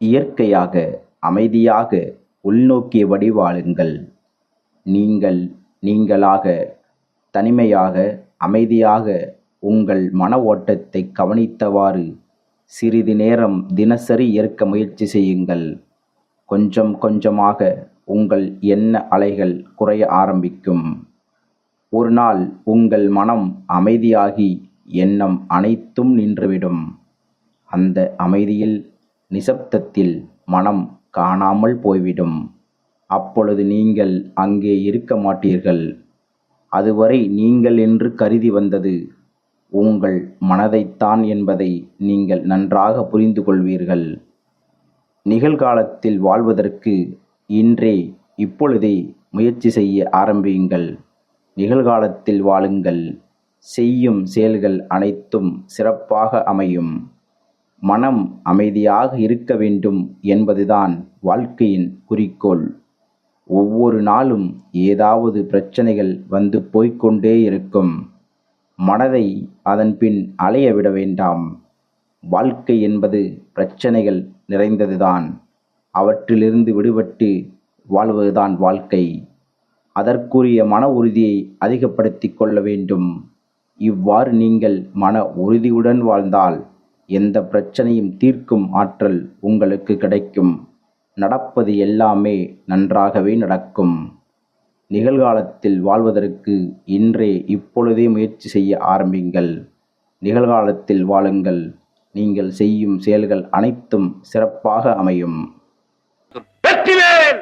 இயற்கையாக அமைதியாக உள்நோக்கியபடி வாழுங்கள் நீங்கள் நீங்களாக தனிமையாக அமைதியாக உங்கள் மன ஓட்டத்தை கவனித்தவாறு சிறிது நேரம் தினசரி ஏற்க முயற்சி செய்யுங்கள். கொஞ்சம் கொஞ்சமாக உங்கள் எண்ண அலைகள் குறைய ஆரம்பிக்கும். ஒரு நாள் உங்கள் மனம் அமைதியாகி எண்ணம் அனைத்தும் நின்றுவிடும். அந்த அமைதியில் நிசப்தத்தில் மனம் காணாமல் போய்விடும். அப்பொழுது நீங்கள் அங்கே இருக்க மாட்டீர்கள். அதுவரை நீங்கள் என்று கருதி வந்தது உங்கள் மனதைத்தான் என்பதை நீங்கள் நன்றாக புரிந்து கொள்வீர்கள். நிகழ்காலத்தில் வாழ்வதற்கு இன்றே இப்பொழுதே முயற்சி செய்ய ஆரம்பியுங்கள். நிகழ்காலத்தில் வாழுங்கள். செய்யும் செயல்கள் அனைத்தும் சிறப்பாக அமையும். மனம் அமைதியாக இருக்க வேண்டும் என்பதுதான் வாழ்க்கையின் குறிக்கோள். ஒவ்வொரு நாளும் ஏதாவது பிரச்சனைகள் வந்து போய்க்கொண்டே இருக்கும். மனதை அதன் பின் அலைய விட வேண்டாம். வாழ்க்கை என்பது பிரச்சனைகள் நிறைந்ததுதான். அவற்றிலிருந்து விடுபட்டு வாழ்வதுதான் வாழ்க்கை. அதற்குரிய மன உறுதியை அதிகப்படுத்திக் கொள்ள வேண்டும். இவ்வாறு நீங்கள் மன உறுதியுடன் வாழ்ந்தால் எந்த பிரச்சனையும் தீர்க்கும் ஆற்றல் உங்களுக்கு கிடைக்கும். நடப்பது எல்லாமே நன்றாகவே நடக்கும். நிகழ்காலத்தில் வாழ்வதற்கு இன்றே இப்பொழுதே முயற்சி செய்ய ஆரம்பிங்கள். நிகழ்காலத்தில் வாழுங்கள். நீங்கள் செய்யும் செயல்கள் அனைத்தும் சிறப்பாக அமையும். வெற்றிவேல்